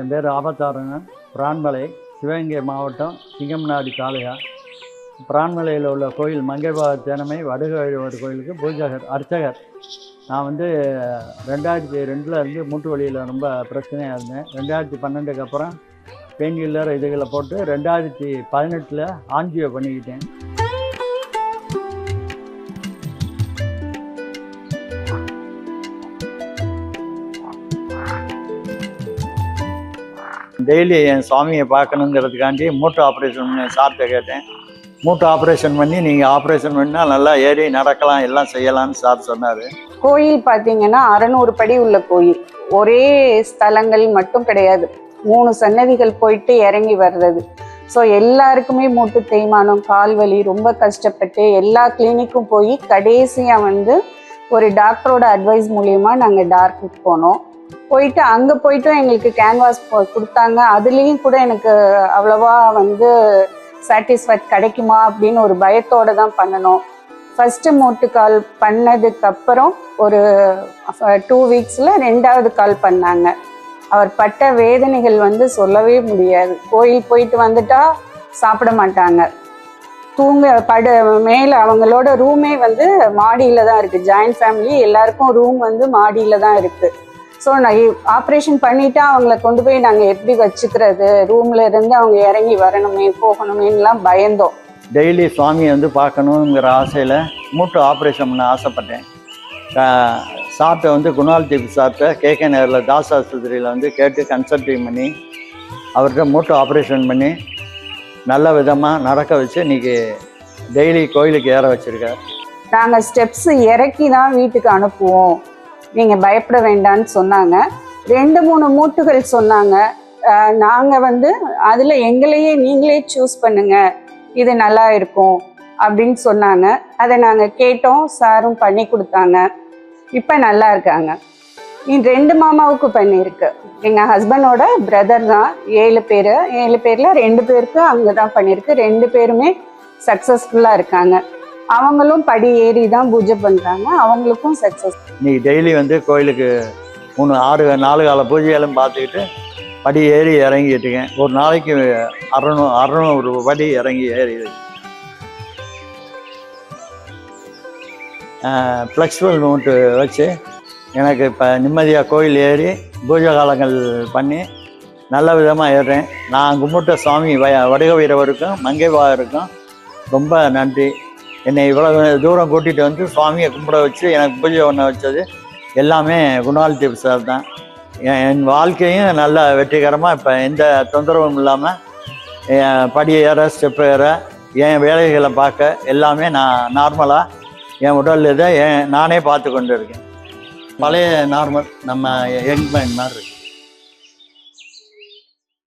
என் பேர் ஆபத்தாரங்க. பிரான்மலை சிவகங்கை மாவட்டம் சிங்கம்நாடி தாலுகா பிரான்மலையில் உள்ள கோயில் மங்கைபா தேனமை வடுகவர் கோயிலுக்கு பூஜகர் அர்ச்சகர். நான் வந்து ரெண்டாயிரத்தி ரெண்டில் இருந்து மூட்டு வலியில் ரொம்ப பிரச்சனையாக இருந்தேன். ரெண்டாயிரத்தி பன்னெண்டுக்கு அப்புறம் பெயின் கில்லர் இதுகளை போட்டு ரெண்டாயிரத்தி பதினெட்டில் ஆஞ்சியோ பண்ணிக்கிட்டேன். டெய்லி என் சுவாமியை பார்க்கணுங்கிறதுக்காண்டி மூட்டை ஆப்ரேஷன் சார்கிட்ட கேட்டேன். மூட்டை ஆப்ரேஷன் பண்ணி நீங்கள் ஆப்ரேஷன் பண்ணால் நல்லா ஏறி நடக்கலாம் எல்லாம் செய்யலாம்னு சார் சொன்னார். கோயில் பார்த்தீங்கன்னா அறநூறு படி உள்ள கோயில். ஒரே ஸ்தலங்கள் மட்டும் கிடையாது. மூணு சன்னதிகள் போயிட்டு இறங்கி வர்றது. ஸோ எல்லாருக்குமே மூட்டு தேய்மானம் கால் வலி ரொம்ப கஷ்டப்பட்டு எல்லா கிளினிக்கும் போய் கடைசியாக வந்து ஒரு டாக்டரோட அட்வைஸ் மூலியமாக நாங்கள் டார்க்குக்கு போனோம். போயிட்டு அங்கே போயிட்டும் எங்களுக்கு கேன்வாஸ் கொடுத்தாங்க. அதுலேயும் கூட எனக்கு அவ்வளவா வந்து சாட்டிஸ்ஃபைட் கிடைக்குமா அப்படின்னு ஒரு பயத்தோடு தான் பண்ணணும். ஃபஸ்ட்டு மூட்டு கால் பண்ணதுக்கு அப்புறம் ஒரு டூ வீக்ஸில் ரெண்டாவது கால் பண்ணாங்க. அவர் பட்ட வேதனைகள் வந்து சொல்லவே முடியாது. கோயில் போயிட்டு வந்துட்டா சாப்பிட மாட்டாங்க. தூங்க படு மேலே அவங்களோட ரூமே வந்து மாடியில் தான் இருக்குது ஜாயிண்ட் ஃபேமிலி எல்லாருக்கும் ரூம் வந்து மாடியில் தான் இருக்குது ஸோ நான் ஆப்ரேஷன் பண்ணிட்டா அவங்கள கொண்டு போய் நாங்கள் எப்படி வச்சுக்கிறது? ரூம்ல இருந்து அவங்க இறங்கி வரணுமே போகணுமேலாம் பயந்தோம். டெய்லி சுவாமியை வந்து பார்க்கணுங்கிற ஆசையில் மூட்டு ஆப்ரேஷன் பண்ண ஆசைப்பட்டேன். சார்ட்ட வந்து குணால் டிபி சார்ட்ட கேகே நகரில் தாஸ் ஆஸ்பத்திரியில் வந்து கேட்டு கன்சல்டிங் பண்ணி அவர்கிட்ட மூட்டு ஆப்ரேஷன் பண்ணி நல்ல விதமாக நடக்க வச்சு இன்னைக்கு டெய்லி கோயிலுக்கு ஏற வச்சுருக்கார். நாங்கள் ஸ்டெப்ஸ் இறக்கி தான் வீட்டுக்கு அனுப்புவோம். நீங்கள் பயப்பட வேண்டாம்னு சொன்னாங்க. ரெண்டு மூணு மூட்டுகள் சொன்னாங்க. நாங்கள் வந்து அதில் எங்களையே நீங்களே சூஸ் பண்ணுங்க. இது நல்லா இருக்கும் அப்படின்னு சொன்னாங்க. அதை நாங்கள் கேட்டோம். சாரும் பண்ணி கொடுத்தாங்க. இப்போ நல்லா இருக்காங்க. நீ ரெண்டு மாமாவுக்கு பண்ணியிருக்கு. எங்கள் ஹஸ்பண்டோட பிரதர் தான். ஏழு பேர். ஏழு பேரில் ரெண்டு பேருக்கு அங்கே தான் பண்ணியிருக்கு. ரெண்டு பேருமே சக்ஸஸ்ஃபுல்லாக இருக்காங்க. அவங்களும் படி ஏறி தான் பூஜை பண்ணுறாங்க அவங்களுக்கும் சக்ஸஸ் நீ டெய்லி வந்து கோயிலுக்கு மூணு ஆறு நாலு கால பூஜைகளும் பார்த்துக்கிட்டு படி ஏறி இறங்கிட்டு இருக்கேன். ஒரு நாளைக்கு அறநூ அறநூறு படி இறங்கி ஏறி ஃப்ளெக்சிபிள் மூட்டு வச்சு எனக்கு இப்போ நிம்மதியாக கோயில் ஏறி பூஜை காலங்கள் பண்ணி நல்ல விதமாக ஏறுறேன் நான் கும்பிட்ட சுவாமி வ வடுக வீரவருக்கும் மங்கைவாருக்கும் ரொம்ப நன்றி. என்னை இவ்வளவு தூரம் கூட்டிகிட்டு வந்து சுவாமியை கும்பிட வச்சு எனக்கு பூஜை பண்ண வச்சது. எல்லாமே குணால் டிப் சார் தான். என் என் வாழ்க்கையும் நல்ல வெற்றிகரமாக இப்போ எந்த தொந்தரவும் இல்லாமல் படி ஏற ஸ்டெப் ஏற என் வேலைகளை பார்க்க எல்லாமே நான் நார்மலாக என் உடல் இதை என் நானே பார்த்து கொண்டு இருக்கேன் பழைய நார்மல் நம்ம யங் மேன் மாதிரி. இருக்கு